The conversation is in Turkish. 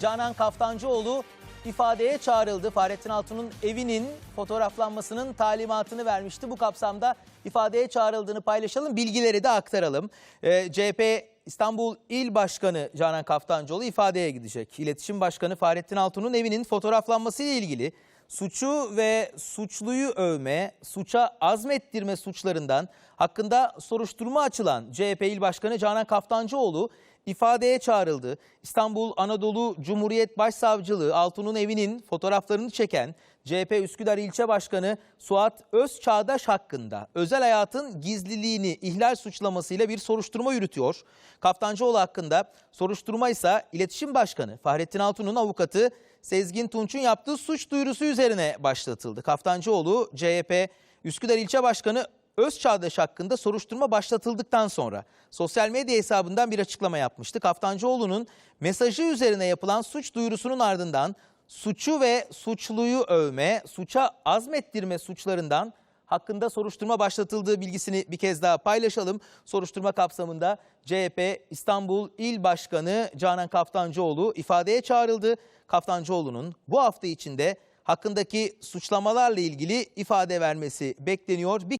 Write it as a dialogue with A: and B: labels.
A: Canan Kaftancıoğlu ifadeye çağrıldı. Fahrettin Altun'un evinin fotoğraflanmasının talimatını vermişti. Bu kapsamda ifadeye çağrıldığını paylaşalım, bilgileri de aktaralım. Ee, CHP İstanbul İl Başkanı Canan Kaftancıoğlu ifadeye gidecek. İletişim Başkanı Fahrettin Altun'un evinin fotoğraflanması ile ilgili suçu ve suçluyu övme, suça azmettirme suçlarından hakkında soruşturma açılan CHP İl Başkanı Canan Kaftancıoğlu ifadeye çağrıldı. İstanbul Anadolu Cumhuriyet Başsavcılığı Altun'un evinin fotoğraflarını çeken CHP Üsküdar İlçe Başkanı Suat Özçağdaş hakkında özel hayatın gizliliğini ihlal suçlamasıyla bir soruşturma yürütüyor. Kaftancıoğlu hakkında soruşturma ise İletişim Başkanı Fahrettin Altun'un avukatı Sezgin Tunç'un yaptığı suç duyurusu üzerine başlatıldı. Kaftancıoğlu CHP Üsküdar İlçe Başkanı Özçağdaş hakkında soruşturma başlatıldıktan sonra sosyal medya hesabından bir açıklama yapmıştı. Kaftancıoğlu'nun mesajı üzerine yapılan suç duyurusunun ardından suçu ve suçluyu övme, suça azmettirme suçlarından hakkında soruşturma başlatıldığı bilgisini bir kez daha paylaşalım. Soruşturma kapsamında CHP İstanbul İl Başkanı Canan Kaftancıoğlu ifadeye çağrıldı. Kaftancıoğlu'nun bu hafta içinde hakkındaki suçlamalarla ilgili ifade vermesi bekleniyor. Bir